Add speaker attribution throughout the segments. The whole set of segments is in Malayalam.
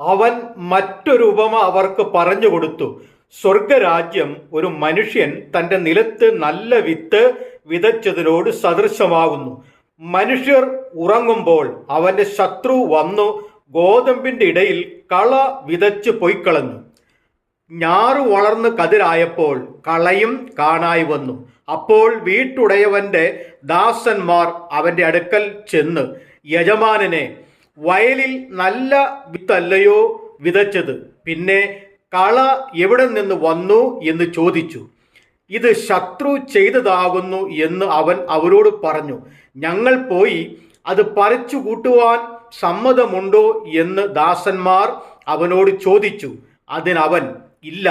Speaker 1: അവൻ മറ്റൊരു ഉപമ അവർക്ക് പറഞ്ഞു കൊടുത്തു. സ്വർഗരാജ്യം ഒരു മനുഷ്യൻ തന്റെ നിലത്ത് നല്ല വിത്ത് വിതച്ചതിനോട് സദൃശമാകുന്നു മനുഷ്യർ ഉറങ്ങുമ്പോൾ അവന്റെ ശത്രു വന്നു ഗോതമ്പിന്റെ ഇടയിൽ കള വിതച്ച് പൊയ്ക്കളഞ്ഞു. ഞാറു വളർന്ന് കതിരായപ്പോൾ കളയും കാണായി വന്നു. അപ്പോൾ വീട്ടുടയവന്റെ ദാസന്മാർ അവന്റെ അടുക്കൽ ചെന്ന് യജമാനനെ വയലിൽ നല്ല വിത്തല്ലയോ വിതച്ചത്? പിന്നെ കള എവിടെ നിന്ന് വന്നു എന്ന് ചോദിച്ചു. ഇത് ശത്രു ചെയ്തതാകുന്നു എന്ന് അവൻ അവരോട് പറഞ്ഞു. ഞങ്ങൾ പോയി അത് പറിച്ചു കൂട്ടുവാൻ സമ്മതമുണ്ടോ എന്ന് ദാസന്മാർ അവനോട് ചോദിച്ചു. അതിനവൻ ഇല്ല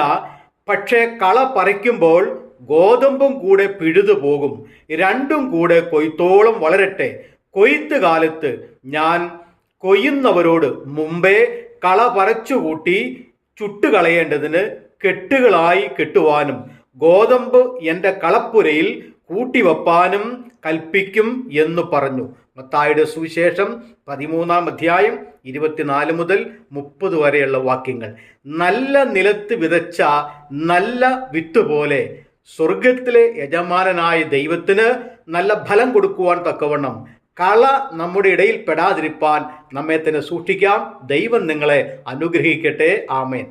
Speaker 1: പക്ഷേ കള പറിക്കുമ്പോൾ ഗോതമ്പും കൂടെ പിഴുതു പോകും. രണ്ടും കൂടെ കൊയ്ത്തോളം വളരട്ടെ. കൊയ്ത്ത് കാലത്ത് ഞാൻ കൊയ്യുന്നവരോട് മുമ്പേ കള പറിച്ചുകൂട്ടി ചുട്ടുകളയേണ്ടതിന് കെട്ടുകളായി കെട്ടുവാനും ഗോതമ്പ് എന്റെ കളപ്പുരയിൽ കൂട്ടിവെപ്പാനും കൽപ്പിക്കും എന്ന് പറഞ്ഞു. മത്തായുടെ സുവിശേഷം പതിമൂന്നാം അധ്യായം ഇരുപത്തിനാല് മുതൽ മുപ്പത് വരെയുള്ള വാക്യങ്ങൾ. നല്ല നിലത്ത് വിതച്ച നല്ല വിത്ത് പോലെ സ്വർഗത്തിലെ യജമാനനായ ദൈവത്തിന് നല്ല ഫലം കൊടുക്കുവാൻ തക്കവണ്ണം കള നമ്മുടെ ഇടയിൽ പെടാതിരിപ്പാൻ നമ്മെ തന്നെ സൂക്ഷിക്കാം. ദൈവം നിങ്ങളെ അനുഗ്രഹിക്കട്ടെ. ആമേൻ.